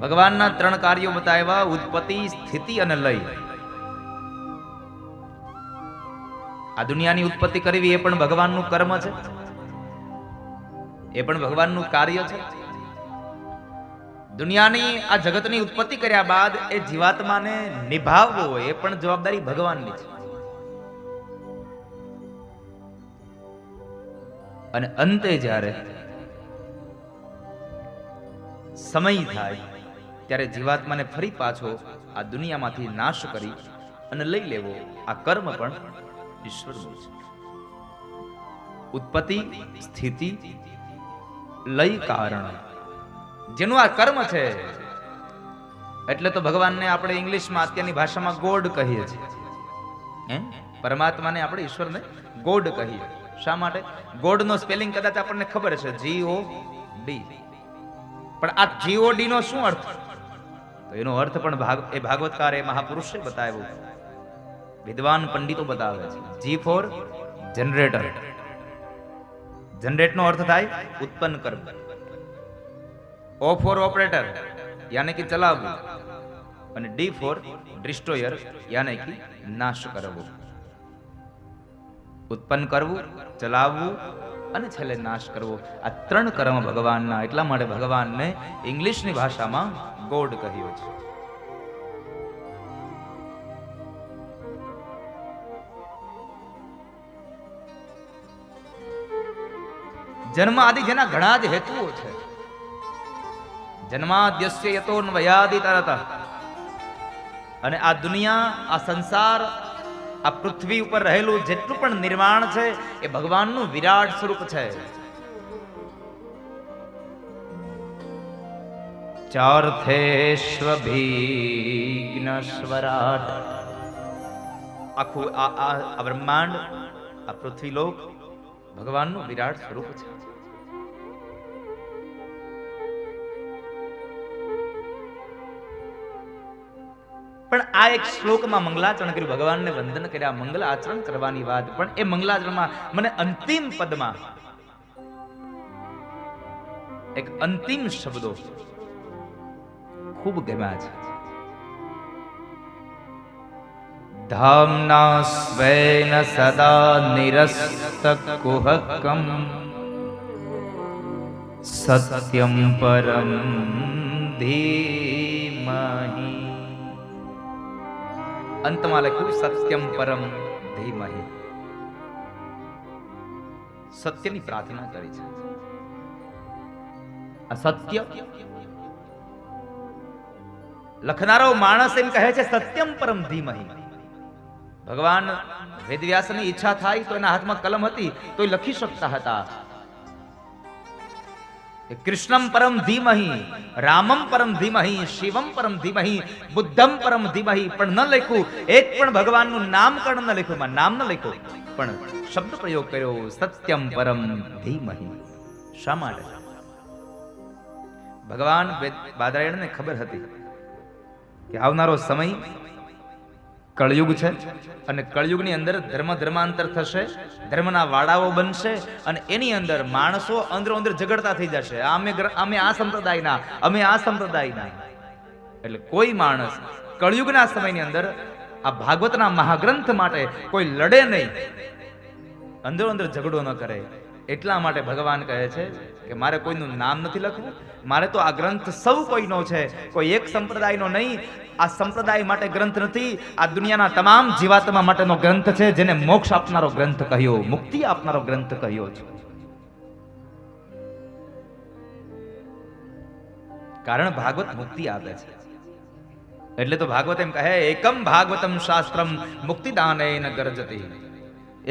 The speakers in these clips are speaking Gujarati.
ભગવાનના ત્રણ કાર્યો બતાવ્યા, ઉત્પત્તિ, સ્થિતિ અને લય. આ દુનિયાની ઉત્પત્તિ કરવી એ પણ ભગવાનનું કર્મ છે. એ પણ ભગવાનનું કાર્ય છે. દુનિયાની આ જગતની ઉત્પત્તિ કર્યા બાદ એ જીવાત્માને નિભાવવો એ પણ જવાબદારી ભગવાનની છે. અને અંતે જ્યારે સમય થાય ત્યારે જીવાત્માને ફરી પાછો આ દુનિયામાંથી નાશ કરી અને લઈ લેવો આ કર્મ પણ ઈશ્વરનું છે. ઉત્પત્તિ, સ્થિતિ, લય કારણ, જેનું આ કર્મ છે. એટલે તો ભગવાનને આપણે ઇંગ્લિશમાં અત્યારની ભાષામાં ગોડ કહીએ છીએ. પરમાત્માને આપણે ઈશ્વરને ગોડ કહીએ. શા માટે? ગોડનો સ્પેલિંગ કદાચ આપણને ખબર છે જી ઓ ડી પણ આ જીઓડી નો શું અર્થ? તો એનો અર્થ પણ એ ભાગવતકાર એ મહાપુરુષે બતાવ્યો. વિદ્વાન પંડિતો બતાવે છે. જી ફોર જનરેટર જનરેટ નો અર્થ થાય ઉત્પન્ન કરવું ઓ ફોર ઓપરેટર યાને કે ચલાવવું. અને ડી ફોર ડિસ્ટ્રોયર યાને કે નાશ કરવો. ઉત્પન્ન કરવું, ચલાવવું અને છેલ્લે નાશ કરવો. આ ત્રણ કર્મ ભગવાનના, એટલા માટે ભગવાનને ઇંગ્લિશની ભાષામાં ગોડ કહ્યો છે. જન્મ આદિ જેના ઘણા જ હેતુઓ છે. જન્માદ્યસ્ય યતો નવયાદિ તરત. અને આ દુનિયા, આ સંસાર, આ પૃથ્વી ઉપર રહેલું જેટલું પણ નિર્માણ છે, એ ભગવાનનું વિરાટ સ્વરૂપ છે. ચાર્થેશ્વભિઘ્ન આખું આ આ બ્રહ્માંડ આ પૃથ્વી લોક ભગવાનનું વિરાટ સ્વરૂપ છે પણ આ એક શ્લોકમાં મંગલાચરણ કર્યું ભગવાનને વંદન કર્યા મંગલ આચરણ કરવાની વાત. પણ એ મંગલાચરણમાં મને અંતિમ પદમાં એક અંતિમ શબ્દો ખૂબ ગમ્યા છે. ધામના સ્વૈન સદા નિરસ્ત કુહકમ, સત્યમ પરમ ધીમહી. અંતમાં લખ્યું સત્યમ પરમ ધીમહી. સત્યની પ્રાર્થના કરી છે. આ લખનારો માણસ એમ કહે છે, સત્યમ પરમ ધીમહી. ભગવાન વેદવ્યાસની ઈચ્છા થાય તો એના હાથમાં કલમ હતી તો એ લખી શકતા હતા. કૃષ્ણમ પરમ ધીમહી, રામમ પરમ ધીમહી, શિવમ પરમ ધીમહી, બુદ્ધમ પરમ ધીમહી, પણ ન લખ્યું. એક પણ ભગવાનનું નામકરણ ન લખ્યું માં નામ ન લખ્યું. પણ શબ્દ પ્રયોગ કર્યો, સત્યમ પરમ ધીમહી. શા માટે? ભગવાન બાદરાયણને ખબર હતી. કે આવનારો સમય કળયુગ છે અને કળયુગની અંદર ધર્મ ધર્માંતર થશે, ધર્મના વાડાઓ બનશે અને એની અંદર માણસો અંદરો અંદર ઝઘડતા થઈ જશે. અમે અમે આ સંપ્રદાયના, અમે આ સંપ્રદાયના. એટલે કોઈ માણસ કળયુગના સમયની અંદર આ ભાગવતના મહાગ્રંથ માટે કોઈ લડે નહીં. અંદરો અંદર ઝઘડો ન કરે. એટલા માટે ભગવાન કહે છે કે મારે કોઈનું નામ નથી લખવું? મારે તો આ ગ્રંથ સૌ કોઈનો છે. કોઈ એક સંપ્રદાયનો નહીં. આ સંપ્રદાય માટે ગ્રંથ નથી. આ દુનિયાના તમામ જીવાત્મા માટેનો ગ્રંથ છે જેને મોક્ષ આપનારો ગ્રંથ કહ્યો, મુક્તિ આપનારો ગ્રંથ કહ્યો છે. કારણ ભાગવત મુક્તિ આપે છે. એટલે તો ભાગવત એમ કહે, એકમ ભાગવતમ શાસ્ત્રમ મુક્તિદાન ગરજતી.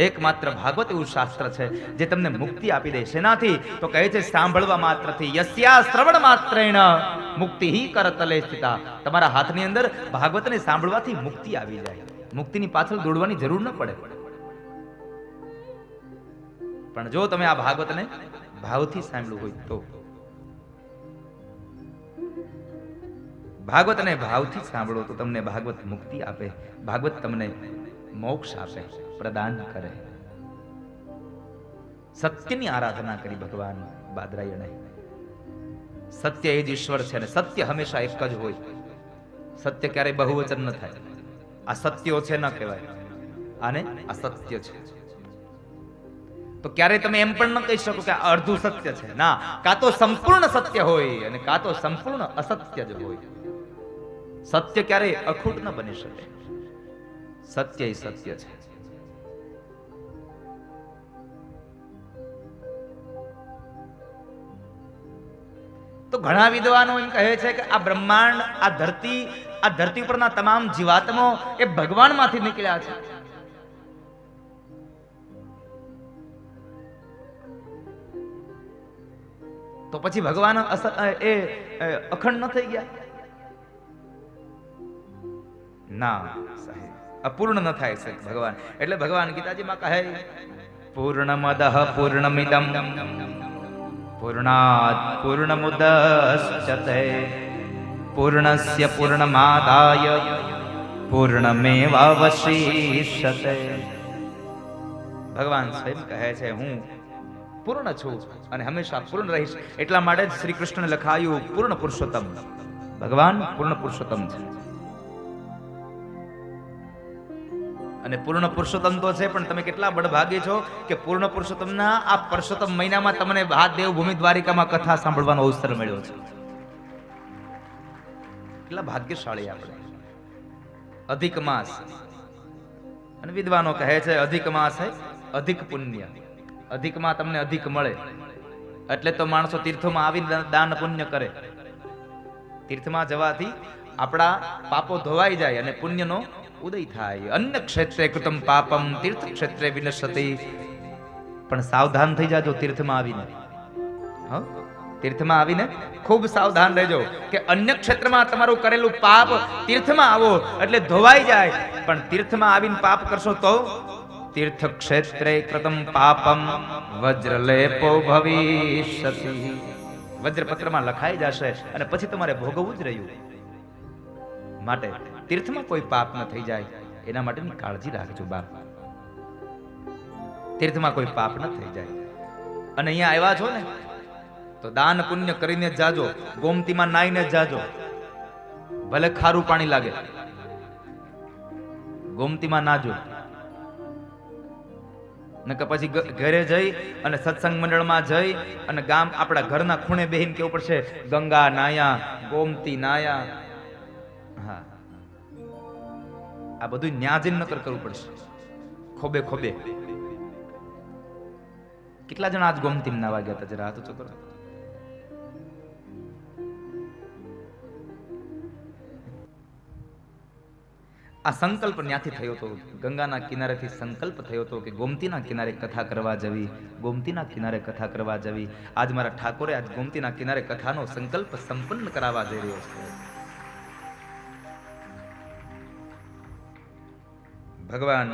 એકમાત્ર ભાગવત એવું શાસ્ત્ર છે જે તમને મુક્તિ આપી દે શેનાથી તો કહે છે, સાંભળવા માત્રથી યસ્યા શ્રવણ માત્રેણ મુક્તિ હિ કરતલે સ્થિતા. તમારા હાથની અંદર ભાગવતને સાંભળવાથી મુક્તિ આવી જાય. મુક્તિની પાછળ દોડવાની જરૂર ન પડે. પણ જો તમે આ ભાગવતને ભાવથી સાંભળ્યું હોય તો. ભાગવતને ભાવથી સાંભળો તો તમને ભાગવત મુક્તિ આપે. ભાગવત તમને મોક્ષ આપે. પ્રદાન કરે. સત્યની આરાધના કરી ભગવાન બાદરાયણે. સત્ય એ જ ઈશ્વર છે અને સત્ય હંમેશા એક જ હોય. સત્ય ક્યારે બહુવચન ન થાય. આ સત્યો છે ન કહેવાય. આને અસત્ય છે. તો ક્યારેય તમે એમ પણ ન કહી શકો કે અડધું સત્ય છે. ના, કાં તો સંપૂર્ણ સત્ય હોય અને કાં તો સંપૂર્ણ અસત્ય જ હોય. સત્ય ક્યારેય અખૂટ ન બની શકે. સત્ય એ સત્ય છે. તો ઘણા વિદ્વાનો એમ કહે છે કે આ બ્રહ્માંડ, આ ધરતી આ ધરતી પરના તમામ જીવાત્મો એ ભગવાનમાંથી નીકળ્યા છે. તો પછી ભગવાન એ અખંડ ન થઈ ગયા? ના સાહેબ, અપૂર્ણ ન થાય છે ભગવાન. એટલે ભગવાન ગીતાજીમાં કહે, પૂર્ણમદ પૂર્ણમિદમ. પૂર્ણાત પૂર્ણમુદશ્ચતે પૂર્ણસ્ય પૂર્ણમાદાય પૂર્ણમેવાવશિષ્યતે ભગવાન સ્વયં કહે છે, હું પૂર્ણ છું અને હંમેશા પૂર્ણ રહીશ. એટલા માટે જ શ્રી કૃષ્ણ લખાયું પૂર્ણ પુરુષોત્તમ. ભગવાન પૂર્ણ પુરુષોત્તમ છે. અને પૂર્ણ પુરુષોત્તમ તો છે, પણ તમે કેટલા બળભાગી છો કે પૂર્ણ પુરુષોત્તમના આ પુરુષોત્તમ મહિનામાં તમને આ દેવભૂમિ દ્વારિકામાં કથા સાંભળવાનો અવસર મળ્યો છે. કેટલા ભાગ્યશાળી આપણે. અધિક માસ. અને વિદ્વાનો કહે છે, અધિક માસ હે, અધિક પુણ્ય. અધિકમાં તમને અધિક મળે. એટલે તો માણસો તીર્થોમાં આવી દાન પુણ્ય કરે. તીર્થમાં જવાથી આપણા પાપો ધોવાઈ જાય અને પુણ્યનો ઉદય થાય અન્ય ક્ષેત્રે કૃતમ પાપમ, તીર્થ ક્ષેત્રે વિનશતિ પણ સાવધાન થઈ જાજો તીર્થમાં આવીને. હ? તીર્થમાં આવીને ખૂબ સાવધાન રહેજો કે અન્ય ક્ષેત્રમાં તમારું કરેલું પાપ તીર્થમાં આવો, એટલે ધોવાઈ જાય. પણ તીર્થમાં આવીને પાપ કરશો તો? તીર્થ ક્ષેત્રે કૃતમ પાપમ, વજ્રલેપો ભવિષ્યતિ. વજ્રપત્રમાં લખાઈ જશે અને પછી તમારે ભોગવવું જ રહ્યું. માટે તીર્થમાં કોઈ પાપ ન થઈ જાય. એના માટેની કાળજી રાખજો બાપ. તીર્થમાં કોઈ પાપ ન થઈ જાય. અને અહીંયા આવ્યા છો ને, તો દાન પુણ્ય કરીને જાજો, ગોમતીમાં નાઈને જાજો. ભલે ખારું પાણી લાગે. ગોમતીમાં નાજો. નકર પછી ઘરે જઈ અને સત્સંગ મંડળમાં જઈ અને ગામ, આપણા ઘરના ખૂણે બેહીને કેવું પડશે? ગંગા નાયા, ગોમતી નાયા. હા. આ બધું ન્યાજીન નકર કરવું પડશે. ખોબે ખોબે. કેટલા જણા આજ ગોમતીમ ના વાગ્યા હતા? જરા હાથ ઊંચો આ સંકલ્પ ત્યાંથી થયો હતો ગંગાના કિનારેથી સંકલ્પ થયો હતો કે ગોમતીના કિનારે કથા કરવા જવી, ગોમતીના કિનારે કથા કરવા જવી. આજ મારા ઠાકોરે આજ ગોમતીના કિનારે કથાનો સંકલ્પ સંપન્ન કરાવવા જઈ રહ્યો છે. ભગવાન.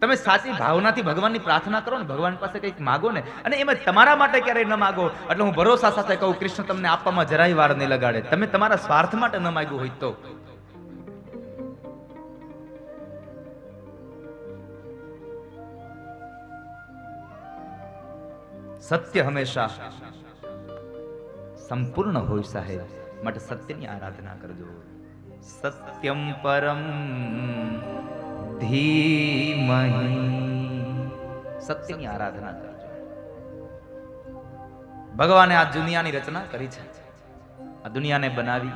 તમે સાચી ભાવનાથી ભગવાનની પ્રાર્થના કરો ને, ભગવાન પાસે કંઈક માગો ને, અને એમાં તમારા માટે ક્યારેય ન માગો, એટલે હું ભરોસા સાથે કહું, કૃષ્ણ, તમને આપવામાં જરાય વાર નહીં લગાડે. તમે તમારા સ્વાર્થ માટે ન માગ્યું હોય તો. સત્ય હંમેશા સંપૂર્ણ હોય સાહેબ, માટે સત્યની આરાધના કરજો. સત્યમ પરમ ધીમહિ સત્યની આરાધના કરજો। ભગવાને આ દુનિયાની રચના કરી છે। આ દુનિયાને બનાવી।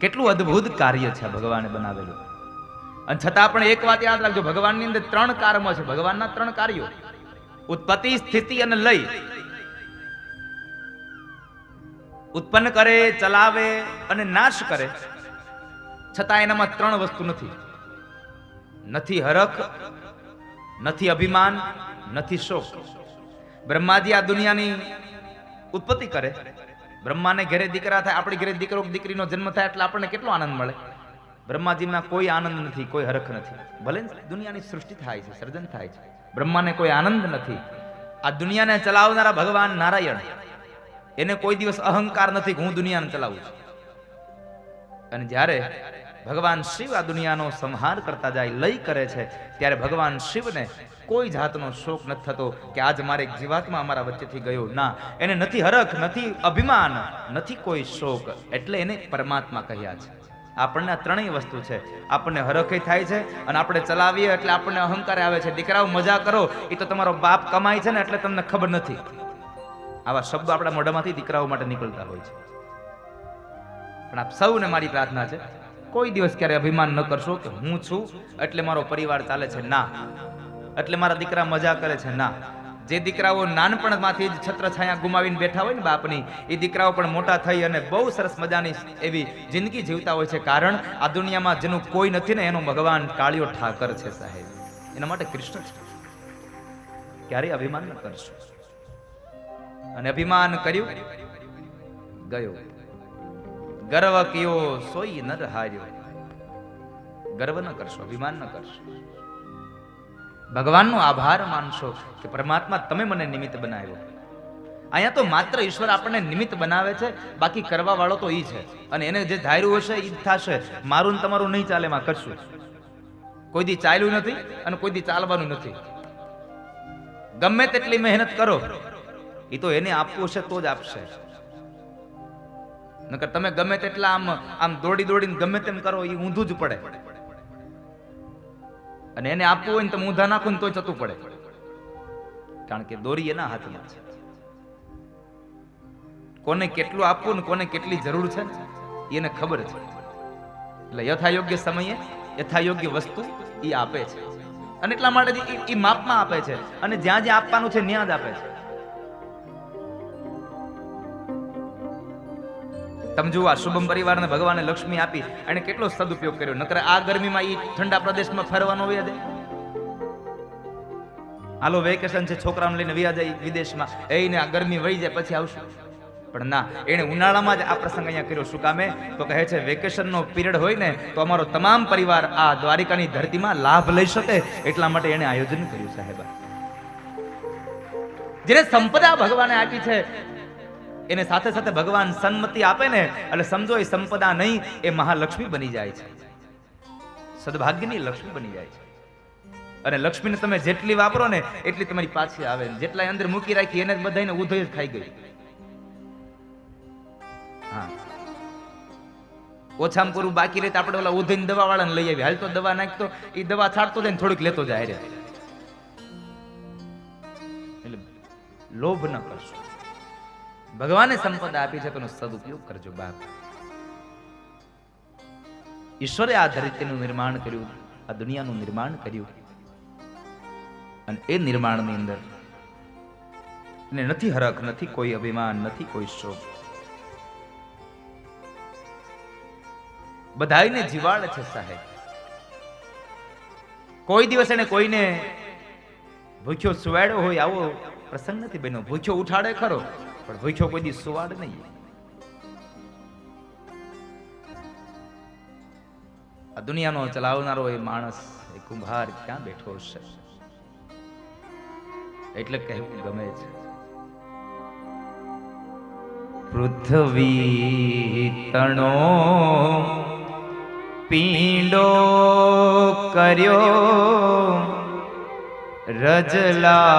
કેટલું અદ્ભુત કાર્ય છે ભગવાને બનાવેલું। અને છતાં પણ એક વાત યાદ રાખજો, ભગવાનની અંદર ત્રણ કર્મ છે, ભગવાનના ત્રણ કાર્યો, ઉત્પત્તિ, સ્થિતિ અને લય. ઉત્પન્ન કરે, ચલાવે અને નાશ કરે. છતાં એનામાં ત્રણ વસ્તુ નથી. નથી હરખ, નથી અભિમાન, નથી શોક. બ્રહ્માજી આ દુનિયાની ઉત્પત્તિ કરે. બ્રહ્માને ઘરે દીકરા થાય, આપણી ઘરે દીકરો, દીકરીનો જન્મ થાય એટલે આપણને કેટલો આનંદ મળે? બ્રહ્માજીમાં કોઈ આનંદ નથી, કોઈ હરખ નથી. ભલે દુનિયાની સૃષ્ટિ થાય છે, સર્જન થાય છે. બ્રહ્માને કોઈ આનંદ નથી. આ દુનિયાને ચલાવનારા ભગવાન નારાયણ. એને કોઈ દિવસ અહંકાર નથી કે હું દુનિયાને ચલાવું છું. અને જ્યારે ભગવાન શિવ આ દુનિયાનો સંહાર કરતા જાય, લય કરે છે, ત્યારે ભગવાન શિવને કોઈ જાતનો શોક નથી થતો કે આજ મારે એક જીવાત્મા અમારા વચ્ચેથી ગયો. ના, એને નથી હરખ, નથી અભિમાન, નથી કોઈ શોક. એટલે એને પરમાત્મા કહ્યા છે. આપણને આ ત્રણેય વસ્તુ છે. આપણને હરખે થાય છે અને આપણે ચલાવીએ એટલે આપણને અહંકાર આવે છે. દીકરાઓ, મજા કરો. એ તો તમારો બાપ કમાય છે ને એટલે તમને ખબર નથી. આવા શબ્દો આપણા મોઢામાંથી દીકરાઓ માટે નીકળતા હોય છે. પણ આપ સૌને મારી પ્રાર્થના છે, કોઈ દિવસ ક્યારે અભિમાન ન કરશો કે હું છું, એટલે મારો પરિવાર ચાલે છે, ના. એટલે મારા દીકરા મજા કરે છે, ના. જે દીકરાઓ નાનપણમાંથી જ છત્ર છાયા ગુમાવીને બેઠા હોય ને બાપની, એ દીકરાઓ પણ મોટા થઈ અને બહુ સરસ મજાની એવી જિંદગી જીવતા હોય છે. કારણ આ દુનિયામાં જેનું કોઈ નથી ને, એનો ભગવાન કાળિયો ઠાકર છે સાહેબ. એના માટે કૃષ્ણ છે. ક્યારેય અભિમાન ન કરશો. અને અભિમાન કર્યું? ગયો. ગર્વ કયો સોઈ ન હાર્યો ગર્વ ન કરશો, અભિમાન ન કરશો. ભગવાનનો આભાર માનશો કે પરમાત્મા તમે મને નિમિત્ત બનાવ્યો. અહીંયા તો માત્ર ઈશ્વર આપણને નિમિત્ત બનાવે છે, બાકી કરવા વાળો તો ઈ છે. અને એને જે ધાર્યું હશે, ઈ થશે. મારું ને તમારું નહીં ચાલે, એમાં કરશું. કોઈ દી ચાલ્યું નથી અને કોઈ દી ચાલવાનું નથી. ગમે તેટલી મહેનત કરો એ તો એને આપવું છે, તો જ આપશે. નકર તમે ગમે તેટલા આમ આમ દોડી દોડીને ગમે તેમ કરો એ ઊંધું જ પડે. અને એને આપવું હોય ને તમે ઊંધા નાખો ને તોય જતું પડે. કારણ કે દોરી એના હાથમાં છે. કોને કેટલું આપવું ને કોને કેટલી જરૂર છે, એને ખબર છે. એટલે યથાયોગ્ય સમયે યથાયોગ્ય વસ્તુ એ આપે છે. અને એટલા માટે એ માપમાં આપે છે. અને જ્યાં જ્યાં આપવાનું છે, ત્યાં જ આપે છે. તમે જુઓ શુભમ પરિવારને ભગવાને લક્ષ્મી આપી એને કેટલો સદુપયોગ કર્યો. નકર આ ગરમીમાં એ ઠંડા પ્રદેશમાં ફરવાનો વ્યા જાય હાલો, વેકેશન છે, છોકરાઓને લઈને વ્યા જાય વિદેશમાં. એને આ ગરમી વહી જાય, પછી આવશું. પણ ના એને ઉનાળામાં જ આ પ્રસંગ અહીંયા કર્યો. શું કામે? તો કહે છે, વેકેશનનો પિરિયડ હોય ને, તો અમારો તમામ પરિવાર આ દ્વારિકાની ધરતીમાં લાભ લઈ શકે એટલા માટે એને આયોજન કર્યું, સાહેબ. જેને સંપદા ભગવાને આપી છે એને સાથે સાથે ભગવાન સન્મતિ આપે ને, એટલે સમજો એ સંપદા નહીં, એ મહાલક્ષ્મી બની જાય છે. સદભાગ્યની લક્ષ્મી બની જાય છે. અને લક્ષ્મીને તમે જેટલી વાપરો ને, એટલી તમારી પાછી આવે. જેટલા અંદર મૂકી રાખી, એને બધાને ઉધય જ ખાઈ ગઈ. હા. ઓછામાં પૂરું બાકી રહે આપણે ઓલા ઉધઈને દવા વાળાને લઈ આવી હાલ તો દવા નાખતો એ દવા છાડતો જાય ને થોડીક લેતો જાય રે એટલે લોભ ન કરશો. ભગવાને સંપદા આપી છે તેનો સદુપયોગ કરજો બાપ. ઈશ્વરે આ ધરતીનું નિર્માણ કર્યું, આ દુનિયાનું નિર્માણ કર્યું. અને એ નિર્માણની અંદર ને નથી હરખ, નથી કોઈ અભિમાન, નથી કોઈ શોભ. બધાયને જીવાડ છે સાહેબ. કોઈ દિવસ એને કોઈને ભૂખ્યો સુવાડ્યો હોય, આવો પ્રસંગ નથી બન્યો. ભૂખ્યો ઉઠાડે ખરો. પણ ભૂખ્યો કોઈ દી સુવાડ નહીં. આ દુનિયાનો ચલાવનારો એ માણસ, એ કુંભાર ક્યાં બેઠો છે એટલે કહેવું ગમે છે. પૃથ્વી તણો પીંડો કર્યો રજલાવતો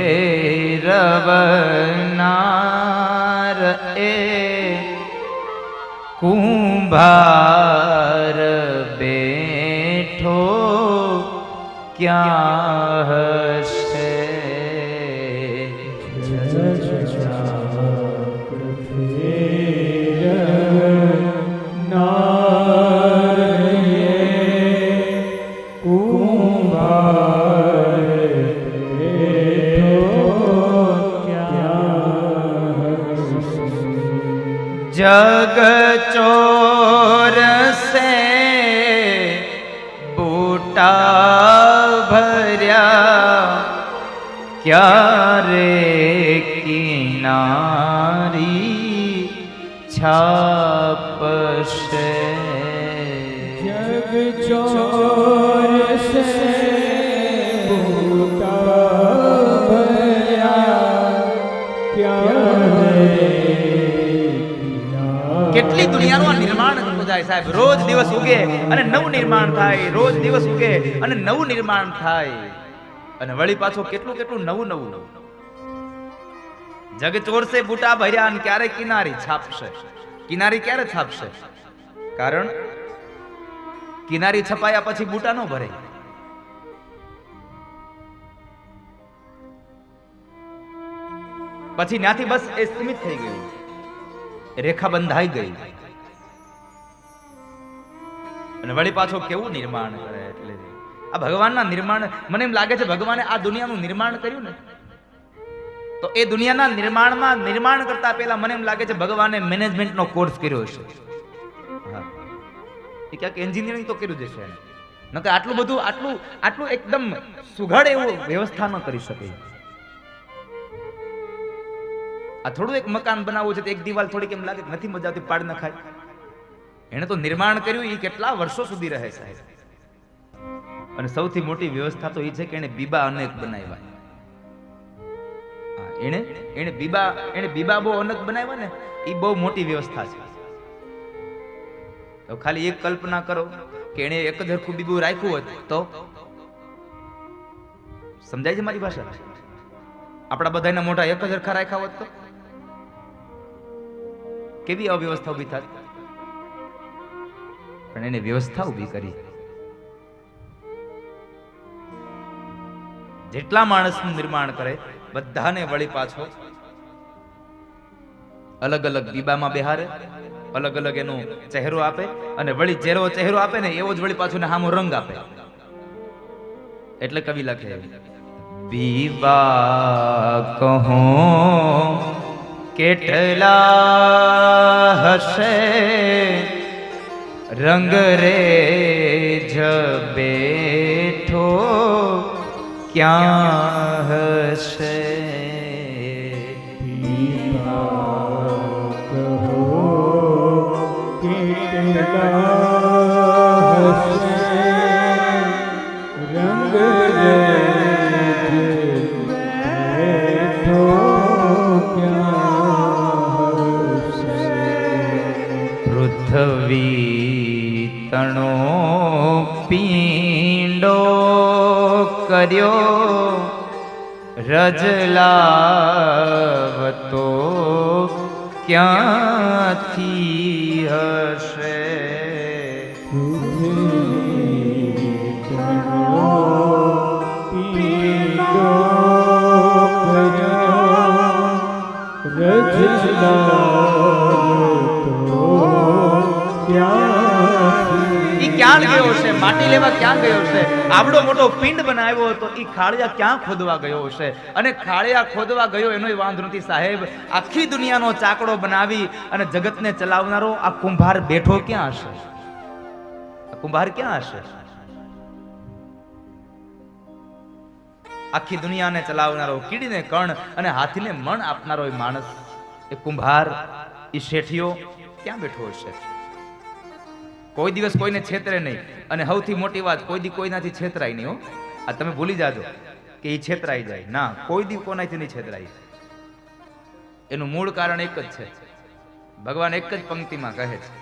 ફેરવનાર એ કુંભાર બેઠો ક્યાં બૂટા ભર્યા ક્યારે કિનારી છાપશે જગ ચોર કેટલી દુનિયાનું નિર્માણ જાય સાહેબ. રોજ દિવસ ઉગે અને નવું નિર્માણ થાય. રોજ દિવસ ઉગે અને નવું નિર્માણ થાય. અને વળી પાછો કેટલું કેટલું નવું નવું નવું. જગ ચોરસે બુટા ભર્યા અને ક્યારે કિનારી છાપશે? કિનારી ક્યારે છાપશે? કારણ કિનારી છપાયા પછી બુટા નો ભરે. પછી ત્યાંથી બસ એ સીમિત થઈ ગયું રેખા બંધાઈ ગઈ. અને વળી પાછો કેવું નિર્માણ કરે એટલે આ ભગવાનના નિર્માણ, મને એમ લાગે છે ભગવાને આ દુનિયાનું નિર્માણ કર્યું ને? તો એ દુનિયાના નિર્માણમાં નિર્માણ કરતા પહેલા મને એમ લાગે છે ભગવાને મેનેજમેન્ટનો કોર્સ કર્યો હશે. એ ક્યાંક એન્જિનિયરિંગ તો કર્યું જ હશે એને. નકર આટલું બધું, આટલું આટલું એકદમ સુઘડ એવું વ્યવસ્થા ન કરી શકે. આ થોડું એક મકાન બનાવવું છે તો એક દિવાલ થોડીક એમ લાગે નથી મજા આવતી, પાડ નખાય એને તો નિર્માણ કર્યું એ કેટલા વર્ષો સુધી રહે સાહેબ? અને સૌથી મોટી વ્યવસ્થા તો એ છે કે એને બીબા અનેક બનાવ્યા. એણે એણે બીબા એણે બીબા બહુ અનેક બનાવ્યા ને એ બહુ મોટી વ્યવસ્થા છે. તો ખાલી એક કલ્પના કરો કે એણે એક જ હરખું બીબું રાખ્યું હોત તો? સમજાય છે મારી ભાષા? આપણા બધાના મોઢા એક જ હરખા રાખ્યા હોત તો? કેવી અવ્યવસ્થા ઊભી થાત? પણ એને વ્યવસ્થા ઊભી કરી. જેટલા માણસનું નિર્માણ કરે, બધાને વળી પાછો અલગ અલગ દીબામાં બેહારે, અલગ અલગ એનો ચહેરો આપે અને વળી જેરો ચહેરો આપે ને એવો જ વળી પાછો ને હામો રંગ આપે. એટલે કવિ લખે બીબા કહો, કેટલા હશે રંગ રે જ બેઠો ક્યાં હશે? પૃથ્વી પીંડો કર્યો રજલાવતો ક્યાંથી માટી લેવા ક્યાં ગયો છે આવડો મોટો પિંડ બનાવ્યો હતો એ ખાળિયા ક્યાં ખોદવા ગયો હશે? અને ખાળિયા ખોદવા ગયો એનો વાંધો નથી સાહેબ. આખી દુનિયાનો ચાકડો બનાવી અને જગતને ચલાવનારો આ કુંભાર બેઠો ક્યાં હશે? કુંભાર ક્યાં હશે? આખી દુનિયાને ચલાવનારો કીડીને કણ અને હાથીને મણ આપનારો એ માણસ, એ કુંભાર એ શેઠિયો ક્યાં બેઠો હશે? કોઈ દિવસ કોઈને છેતરે નહીં. અને સૌથી મોટી વાત, કોઈ દી કોઈનાથી છેતરાય નહીં હો. આ તમે ભૂલી જાજો કે એ છેતરાઈ જાય. ના, કોઈ દી કોનાથી નહીં છેતરાય. એનું મૂળ કારણ એક જ છે. ભગવાન એક જ પંક્તિમાં કહે છે.